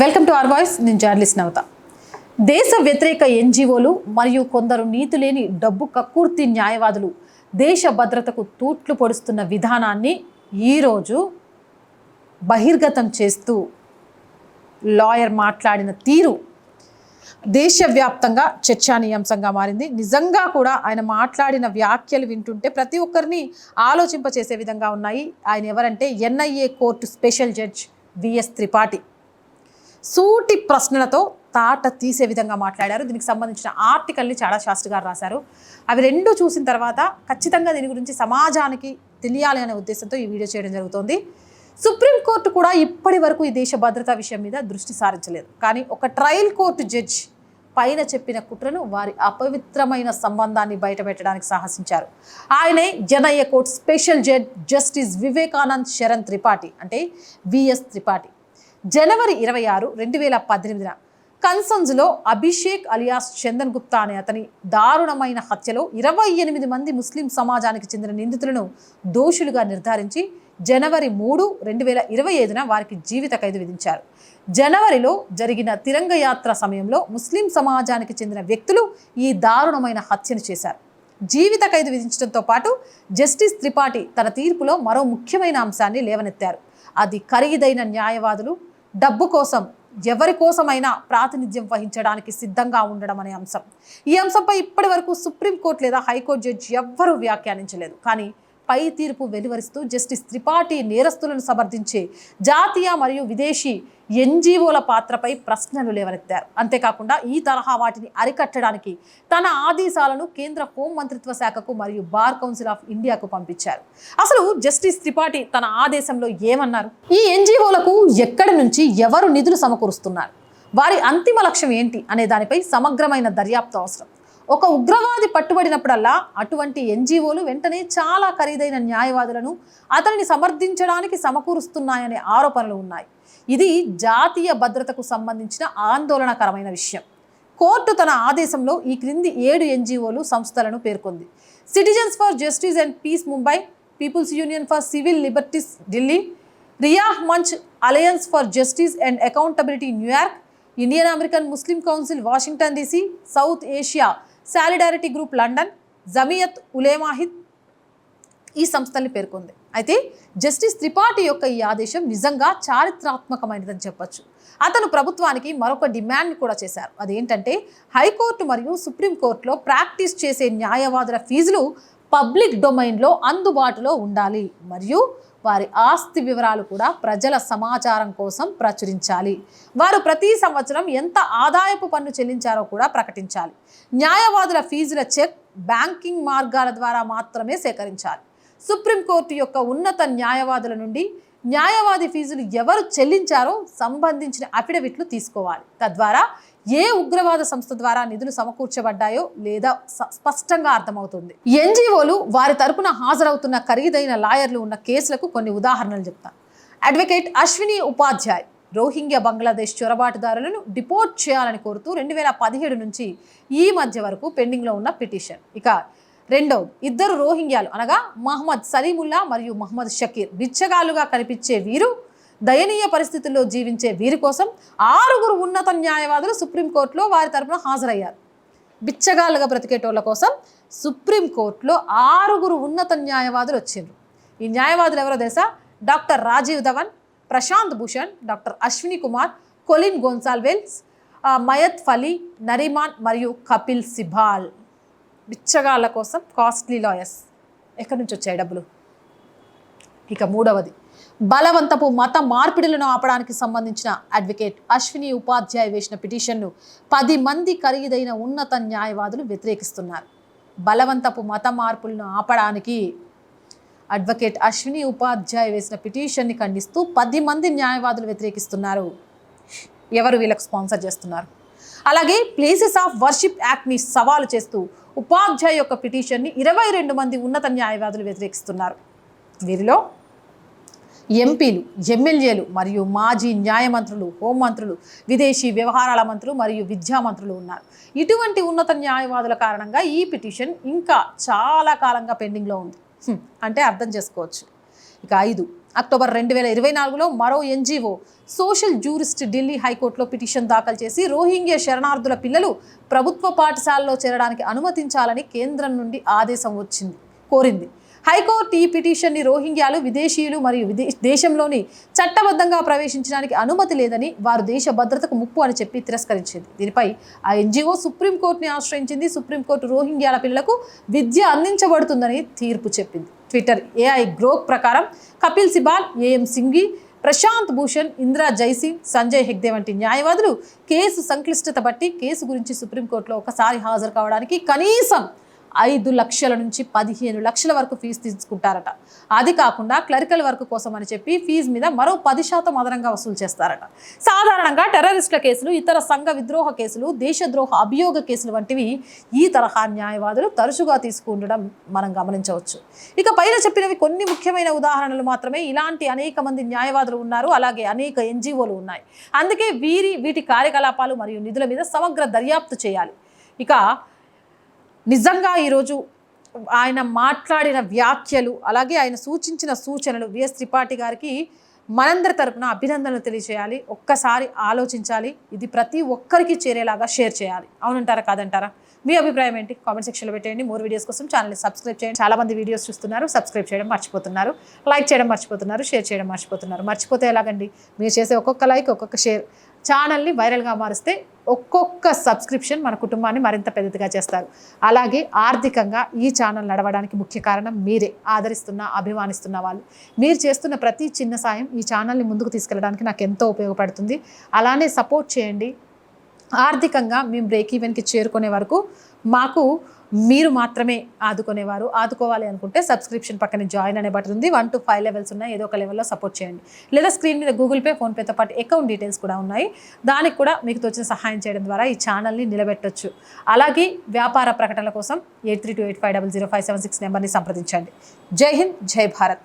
Welcome to R voice నేను journalist Navatha. దేశ వ్యతిరేక ఎన్జిఓలు మరియు కొందరు నీతి లేని డబ్బు కక్కుర్తి న్యాయవాదులు దేశ భద్రతకు తూట్లు పొడుస్తున్న విధానాన్ని ఈరోజు బహిర్గతం చేస్తూ లాయర్ మాట్లాడిన తీరు దేశవ్యాప్తంగా చర్చానీయాంశంగా మారింది. నిజంగా కూడా ఆయన మాట్లాడిన వ్యాఖ్యలు వింటుంటే ప్రతి ఒక్కరిని ఆలోచింపచేసే విధంగా ఉన్నాయి. ఆయన ఎవరంటే NIA court special judge VS Tripathi. సూటి ప్రశ్నలతో తాట తీసే విధంగా మాట్లాడారు. దీనికి సంబంధించిన ఆర్టికల్ని చాలా శాస్త్రి గారు రాశారు. అవి రెండు చూసిన తర్వాత ఖచ్చితంగా దీని గురించి సమాజానికి తెలియాలి అనే ఉద్దేశంతో ఈ వీడియో చేయడం జరుగుతోంది. సుప్రీంకోర్టు కూడా ఇప్పటి వరకు ఈ దేశ భద్రతా విషయం మీద దృష్టి సారించలేదు. కానీ ఒక ట్రయల్ కోర్టు జడ్జ్ పైన చెప్పిన కుట్రను వారి అపవిత్రమైన సంబంధాన్ని బయటపెట్టడానికి సాహసించారు. ఆయనే Janaiah court special judge justice Vivekanand Sharan Tripathi అంటే విఎస్ త్రిపాఠి. జనవరి ఇరవై ఆరు రెండు వేల పద్దెనిమిదిన కన్సన్స్లో అభిషేక్ అలియాస్ చందన్ గుప్తా అనే అతని దారుణమైన హత్యలో ఇరవై ఎనిమిది మంది ముస్లిం సమాజానికి చెందిన నిందితులను దోషులుగా నిర్ధారించి జనవరి మూడు రెండు వేల ఇరవై ఐదున వారికి జీవిత ఖైదు విధించారు. జనవరిలో జరిగిన తిరంగయాత్ర సమయంలో ముస్లిం సమాజానికి చెందిన వ్యక్తులు ఈ దారుణమైన హత్యను చేశారు. జీవిత ఖైదు విధించడంతో పాటు జస్టిస్ త్రిపాఠి తన తీర్పులో మరో ముఖ్యమైన అంశాన్ని లేవనెత్తారు. అది ఖరీదైన న్యాయవాదులు డబ్బు కోసం ఎవరి కోసమైనా ప్రాతినిధ్యం వహించడానికి సిద్ధంగా ఉండడం అనే అంశం. ఈ అంశంపై ఇప్పటి వరకు సుప్రీంకోర్టు లేదా హైకోర్టు జడ్జి ఎవ్వరూ వ్యాఖ్యానించలేదు. కానీ పై తీర్పు వెలువరిస్తూ జస్టిస్ త్రిపాఠి నేరస్తులను సమర్థించే జాతీయ మరియు విదేశీ ఎన్జిఓల పాత్రపై ప్రశ్నలు లేవనెత్తారు. అంతేకాకుండా ఈ తరహా వాటిని అరికట్టడానికి తన ఆదేశాలను కేంద్ర హోం మంత్రిత్వ శాఖకు మరియు బార్ కౌన్సిల్ ఆఫ్ ఇండియాకు పంపించారు. అసలు జస్టిస్ త్రిపాఠి తన ఆదేశంలో ఏమన్నారు? ఈ ఎన్జిఓలకు ఎక్కడి నుంచి ఎవరు నిధులు సమకూరుస్తున్నారు? వారి అంతిమ లక్ష్యం ఏంటి? అనే దానిపై సమగ్రమైన దర్యాప్తు అవసరం. ఒక ఉగ్రవాది పట్టుబడినప్పుడల్లా అటువంటి ఎన్జిఓలు వెంటనే చాలా ఖరీదైన న్యాయవాదులను అతనిని సమర్థించడానికి సమకూరుస్తున్నాయనే ఆరోపణలు ఉన్నాయి. ఇది జాతీయ భద్రతకు సంబంధించిన ఆందోళనకరమైన విషయం. కోర్టు తన ఆదేశంలో ఈ క్రింది ఏడు ఎన్జిఓలు సంస్థలను పేర్కొంది. Citizens for justice and peace Mumbai people's union for civil liberties Delhi Rihai Manch alliance for justice and accountability New York Indian American Muslim council Washington DC South Asia solidarity group London Jamiat Ulema e Hind ఈ సంస్థల్ని పేర్కొంది. అయితే justice Tripathi యొక్క ఈ ఆదేశం నిజంగా చారిత్రాత్మకమైనదని చెప్పొచ్చు. అతను ప్రభుత్వానికి మరొక డిమాండ్ కూడా చేశారు. అదేంటంటే హైకోర్టు మరియు సుప్రీంకోర్టులో ప్రాక్టీస్ చేసే న్యాయవాదుల ఫీజులు పబ్లిక్ డొమైన్లో అందుబాటులో ఉండాలి. మరియు వారి ఆస్తి వివరాలు కూడా ప్రజల సమాచారం కోసం ప్రచురించాలి. వారు ప్రతి సంవత్సరం ఎంత ఆదాయపు పన్ను చెల్లించారో కూడా ప్రకటించాలి. న్యాయవాదుల ఫీజుల చెక్ బ్యాంకింగ్ మార్గాల ద్వారా మాత్రమే సేకరించాలి. సుప్రీంకోర్టు యొక్క ఉన్నత న్యాయవాదుల నుండి న్యాయవాది ఫీజులు ఎవరు చెల్లించారో సంబంధించిన అఫిడవిట్లు తీసుకోవాలి. తద్వారా ఏ ఉగ్రవాద సంస్థ ద్వారా నిధులు సమకూర్చబడ్డాయో లేదా స్పష్టంగా అర్థమవుతుంది. ఎన్జిఓలు వారి తరపున హాజరవుతున్న ఖరీదైన లాయర్లు ఉన్న కేసులకు కొన్ని ఉదాహరణలు చెప్తాను అడ్వకేట్ అశ్విని ఉపాధ్యాయ్ రోహింగ్యా బంగ్లాదేశ్ చొరబాటుదారులను డిపోర్ట్ చేయాలని కోరుతూ రెండు వేల పదిహేడు నుంచి ఈ మధ్య వరకు పెండింగ్లో ఉన్న పిటిషన్. ఇక రెండవది ఇద్దరు రోహింగ్యాలు అనగా మహమ్మద్ సలీముల్లా మరియు మహమ్మద్ షకీర్ బిచ్చగాలుగా కనిపించే వీరు దయనీయ పరిస్థితుల్లో జీవించే వీరి కోసం ఆరుగురు ఉన్నత న్యాయవాదులు సుప్రీంకోర్టులో వారి తరపున హాజరయ్యారు. బిచ్చగాళ్ళుగా బ్రతికేటోళ్ళ కోసం సుప్రీంకోర్టులో ఆరుగురు ఉన్నత న్యాయవాదులు వచ్చిండ్రు ఈ న్యాయవాదులు ఎవరో తెలుసా? Doctor Rajeev Dhavan Prashant Bhushan doctor Ashwini Kumar Colin గోన్సాల్వెల్స్ మయత్ ఫలీ నరిమాన్ మరియు కపిల్ సిబాల్. బిచ్చగాళ్ళ కోసం కాస్ట్లీ లాయర్స్. ఎక్కడి నుంచి వచ్చాయి డబ్బులు? ఇక మూడవది. బలవంతపు మత మార్పిడులను ఆపడానికి సంబంధించిన అడ్వకేట్ అశ్విని ఉపాధ్యాయ వేసిన పిటిషన్ను పది మంది ఖరీదైన ఉన్నత న్యాయవాదులు వ్యతిరేకిస్తున్నారు. బలవంతపు మత మార్పులను ఆపడానికి అడ్వకేట్ అశ్విని ఉపాధ్యాయ వేసిన పిటిషన్ని ఖండిస్తూ పది మంది న్యాయవాదులు వ్యతిరేకిస్తున్నారు. ఎవరు వీళ్ళకు స్పాన్సర్ చేస్తున్నారు? అలాగే ప్లేసెస్ ఆఫ్ వర్షిప్ యాక్ట్ని సవాలు చేస్తూ ఉపాధ్యాయ యొక్క పిటిషన్ని ఇరవై రెండు మంది ఉన్నత న్యాయవాదులు వ్యతిరేకిస్తున్నారు. వీరిలో ఎంపీలు ఎమ్మెల్యేలు మరియు మాజీ న్యాయమంత్రులు హోంమంత్రులు విదేశీ వ్యవహారాల మంత్రులు మరియు విద్యా మంత్రులు ఉన్నారు. ఇటువంటి ఉన్నత న్యాయవాదుల కారణంగా ఈ పిటిషన్ ఇంకా చాలా కాలంగా పెండింగ్లో ఉంది. అంటే అర్థం చేసుకోవచ్చు. ఇక ఐదు. అక్టోబర్ రెండు వేల ఇరవై నాలుగులో మరో ఎన్జిఓ సోషల్ జూరిస్ట్ ఢిల్లీ హైకోర్టులో పిటిషన్ దాఖలు చేసి రోహింగ్య శరణార్థుల పిల్లలు ప్రభుత్వ పాఠశాలలో చేరడానికి అనుమతించాలని కేంద్రం నుండి ఆదేశం వచ్చింది కోరింది. హైకోర్టు ఈ పిటిషన్ని రోహింగ్యాలు విదేశీయులు మరియు దేశంలోని చట్టబద్ధంగా ప్రవేశించడానికి అనుమతి లేదని వారు దేశ భద్రతకు ముప్పు అని చెప్పి తిరస్కరించింది. దీనిపై ఆ ఎన్జిఓ సుప్రీంకోర్టుని ఆశ్రయించింది. సుప్రీంకోర్టు రోహింగ్యాల పిల్లలకు విద్య అందించబడుతుందని తీర్పు చెప్పింది. ట్విట్టర్ ఏఐ గ్రోక్ ప్రకారం కపిల్ సిబాల్ ఏఎం సింఘి ప్రశాంత్ భూషణ్ ఇందిరా జైసింగ్ సంజయ్ హెగ్దే వంటి న్యాయవాదులు కేసు సంక్లిష్టత బట్టి కేసు గురించి సుప్రీంకోర్టులో ఒకసారి హాజరు కావడానికి కనీసం ఐదు లక్షల నుంచి పదిహేను లక్షల వరకు ఫీజు తీసుకుంటారట. అది కాకుండా క్లరికల్ వర్క్ కోసం అని చెప్పి ఫీజు మీద మరో పది శాతం అదనంగా వసూలు చేస్తారట. సాధారణంగా టెర్రరిస్టుల కేసులు ఇతర సంఘ విద్రోహ కేసులు దేశద్రోహ అభియోగ కేసులు వంటివి ఈ తరహా న్యాయవాదులు తరచుగా తీసుకుండడం మనం గమనించవచ్చు. ఇక పైన చెప్పినవి కొన్ని ముఖ్యమైన ఉదాహరణలు మాత్రమే. ఇలాంటి అనేక మంది న్యాయవాదులు ఉన్నారు. అలాగే అనేక ఎన్జిఓలు ఉన్నాయి. అందుకే వీరి వీటి కార్యకలాపాలు మరియు నిధుల మీద సమగ్ర దర్యాప్తు చేయాలి. ఇక నిజంగా ఈరోజు ఆయన మాట్లాడిన వ్యాఖ్యలు అలాగే ఆయన సూచించిన సూచనలు విఎస్ త్రిపాఠి గారికి మనందరి తరపున అభినందనలు తెలియజేయాలి. ఒక్కసారి ఆలోచించాలి. ఇది ప్రతి ఒక్కరికి చేరేలాగా షేర్ చేయాలి. అవునంటారా కాదంటారా? మీ అభిప్రాయం ఏంటి? కామెంట్ సెక్షన్లో పెట్టేయండి. మోర్ వీడియోస్ కోసం ఛానల్ని సబ్స్క్రైబ్ చేయండి. చాలా మంది వీడియోస్ చూస్తున్నారు. సబ్స్క్రైబ్ చేయడం మర్చిపోతున్నారు. లైక్ చేయడం మర్చిపోతున్నారు. షేర్ చేయడం మర్చిపోతున్నారు. మర్చిపోతే ఎలాగండి? మీరు చేసే ఒక్కొక్క లైక్ ఒక్కొక్క షేర్. ఛానల్ని వైరల్గా మారిస్తే ఒక్కొక్క సబ్స్క్రిప్షన్ మన కుటుంబాన్ని మరింత పెద్దదిగా చేస్తారు. అలాగే ఆర్థికంగా ఈ ఛానల్ నడవడానికి ముఖ్య కారణం మీరే. ఆదరిస్తున్న అభిమానిస్తున్న వాళ్ళు. మీరు చేస్తున్న ప్రతి చిన్న సాయం ఈ ఛానల్ని ముందుకు తీసుకెళ్ళడానికి నాకు ఎంతో ఉపయోగపడుతుంది. అలానే సపోర్ట్ చేయండి. ఆర్థికంగా మేము బ్రేక్ ఈవెన్కి చేరుకునే వరకు మాకు మీరు మాత్రమే ఆదుకునేవారు. ఆదుకోవాలి అనుకుంటే సబ్స్క్రిప్షన్ పక్కన జాయిన్ అనే బటన్ ఉంది. వన్ టు ఫైవ్ లెవెల్స్ ఉన్నాయి. ఏదో ఒక లెవెల్లో సపోర్ట్ చేయండి. లేదా స్క్రీన్ మీద గూగుల్ పే ఫోన్పేతో పాటు అకౌంట్ డీటెయిల్స్ కూడా ఉన్నాయి. దానికి కూడా మీకు తోచిన సహాయం చేయడం ద్వారా ఈ ఛానల్ని నిలబెట్టొచ్చు. అలాగే వ్యాపార ప్రకటనల కోసం eight three two eight five double zero five seven six నెంబర్ని సంప్రదించండి. జై హింద్ జై భారత్.